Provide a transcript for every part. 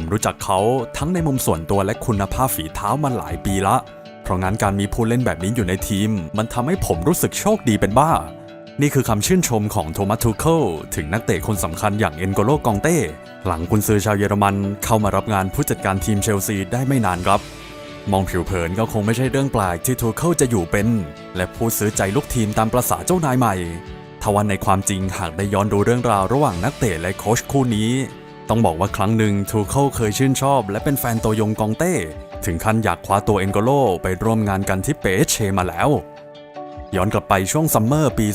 ผมรู้จักเขาทั้งในมุมส่วนตัวและคุณภาพฝีเท้ามาหลายปีละ เพราะงั้นการมีผู้เล่นแบบนี้อยู่ในทีม มันทำให้ผมรู้สึกโชคดีเป็นบ้า นี่คือคำชื่นชมของโทมัสทูเคิลถึงนักเตะคนสำคัญอย่างเอ็นโกโลกองเต้ หลังกุนซือชาวเยอรมันเข้ามารับงานผู้จัดการทีมเชลซีได้ไม่นานครับ มองผิวเผินก็คงไม่ใช่เรื่องแปลกที่ทูเคิลจะอยู่เป็น และผู้ซื้อใจลูกทีมตามประษาเจ้านายใหม่ทว่าในความจริงหากได้ย้อนดูเรื่องราวระหว่างนักเตะและโค้ชคู่นี้ ต้องบอกว่าครั้งหนึ่งทูเคิลเคยชื่นชอบ และเป็นแฟนตัวยงกองเต้ ถึงขั้นอยากคว้าตัวเอ็นโกโลไปร่วมงานกันที่เปเชมาแล้ว ย้อนกลับไปช่วงซัมเมอร์ปี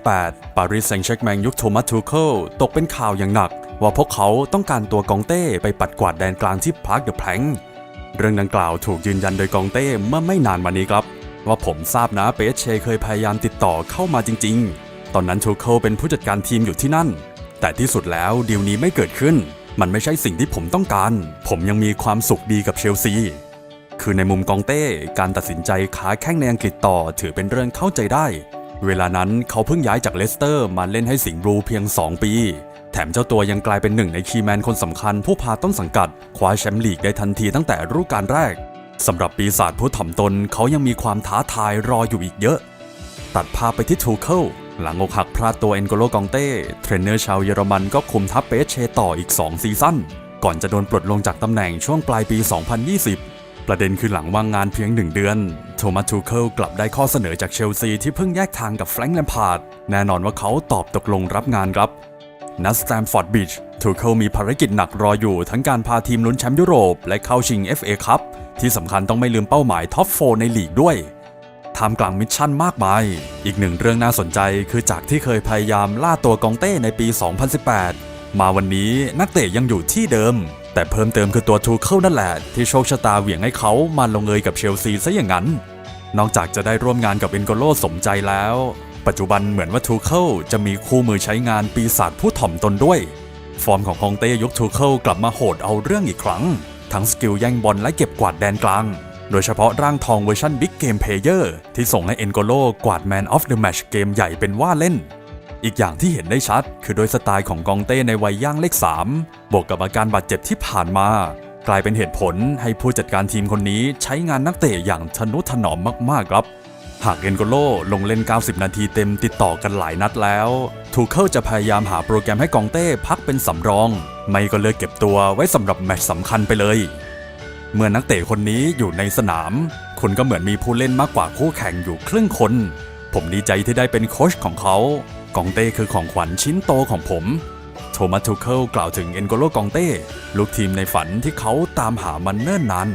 2018 ปารีสแซงต์แชร์กแมงยุคโทมัสทูเคิลตกเป็นข่าวอย่างหนัก ว่าพวกเขาต้องการตัวกองเต้ไปปัดกวาดแดนกลางที่พาร์คเดอะแพลงเรื่องดังกล่าวถูกยืนยันโดยกองเต้เมื่อไม่นานมานี้ครับ ว่าผมทราบนะเปเชเคยพยายามติดต่อเข้ามาจริง ๆ ตอนนั้นทูเคิลเป็นผู้จัดการทีมอยู่ที่นั่น แต่ที่สุดแล้วดีลนี้ไม่เกิดขึ้น มันไม่ใช่สิ่งที่ผมต้องการ ผมยังมีความสุขดีกับเชลซี คือในมุมกองเต้ การตัดสินใจค้าแข้งในอังกฤษต่อถือเป็นเรื่องเข้าใจได้ เวลานั้นเขาเพิ่งย้ายจากเลสเตอร์มาเล่นให้สิงห์บลูเพียง 2 ปี แถมเจ้าตัวยังกลายเป็นหนึ่งในคีแมนคนสำคัญผู้พาต้นสังกัดคว้าแชมป์ลีกได้ทันทีตั้งแต่ฤดูกาลแรกสำหรับปีศาจผู้ถ่อมตนเขายังมีความท้าทายรออยู่อีกเยอะ ตัดภาพไปที่ทูเคิล หลังอกหักพลาดตัวเอ็นโกโลกองเต้ เทรนเนอร์ชาวเยอรมันก็คุมทัพเปเชต่ออีก 2 ซีซั่น ก่อนจะโดนปลดลงจากตำแหน่งช่วงปลายปี 2020 ประเด็นคือหลังว่างงานเพียงหนึ่งเดือน โทมัสทูเคิลกลับได้ข้อเสนอจากเชลซีที่เพิ่งแยกทางกับแฟรงค์แลมพาร์ดแน่นอนว่าเขาตอบตกลงรับงานครับนัสแตมฟอร์ดบิชทูเคิลมีภารกิจหนักรออยู่ทั้งการพาทีมลุ้นแชมป์ยุโรป และเข้าชิง FA คัพที่สำคัญต้องไม่ลืมเป้าหมายท็อปโฟในลีกด้วย ท่ามกลางมิชชั่นมากมาย อีกหนึ่งเรื่องน่าสนใจคือจากที่เคยพยายามล่าตัวกองเต้ในปี 2018 มาวันนี้นักเตะยังอยู่ที่เดิม แต่เพิ่มเติมคือตัวทูเคิลนั่นแหละ ที่โชคชะตาเหวี่ยงให้เขามาลงเอยกับเชลซีซะอย่างนั้น นอกจากจะได้ร่วมงานกับเอนโกโลสมใจแล้ว ปัจจุบันเหมือนว่าทูเคิลจะมีคู่มือใช้งานปีศาจผู้ถ่อมตนด้วย ฟอร์มของฮองเต้ยกทูเคิลกลับมาโหดเอาเรื่องอีกครั้ง ทั้งสกิลแย่งบอลและเก็บกวาดแดนกลาง โดยเฉพาะร่างทองเวอร์ชันบิ๊กเกมเพลเยอร์ที่ส่งให้เอ็นโกโลกวาดแมนออฟเดอะแมชเกมใหญ่เป็นว่าเล่น อีกอย่างที่เห็นได้ชัด คือโดยสไตล์ของกองเต้ในวัยย่างเลข 3 บวกกับอาการบาดเจ็บที่ผ่านมา กลายเป็นเหตุผลให้ผู้จัดการทีมคนนี้ใช้งานนักเตะอย่างทนุถนอมมากๆครับหากเอ็นโกโลลงเล่น 90 นาทีเต็มติดต่อกันหลายนัดแล้ว ทูเคิลจะพยายามหาโปรแกรมให้กองเต้พักเป็นสำรอง ไม่ก็เลือกเก็บตัวไว้สำหรับแมตช์สำคัญไปเลย เมื่อนักเตะคนนี้อยู่ในสนาม คุณก็เหมือนมีผู้เล่นมากกว่าคู่แข่งอยู่ครึ่งคน ผมดีใจที่ได้เป็นโค้ชของเขา กองเต้คือของขวัญชิ้นโตของผม โทมัสทูเคิลกล่าวถึงเอ็นโกโลกองเต้ ลูกทีมในฝันที่เขาตามหามันเนิ่นนาน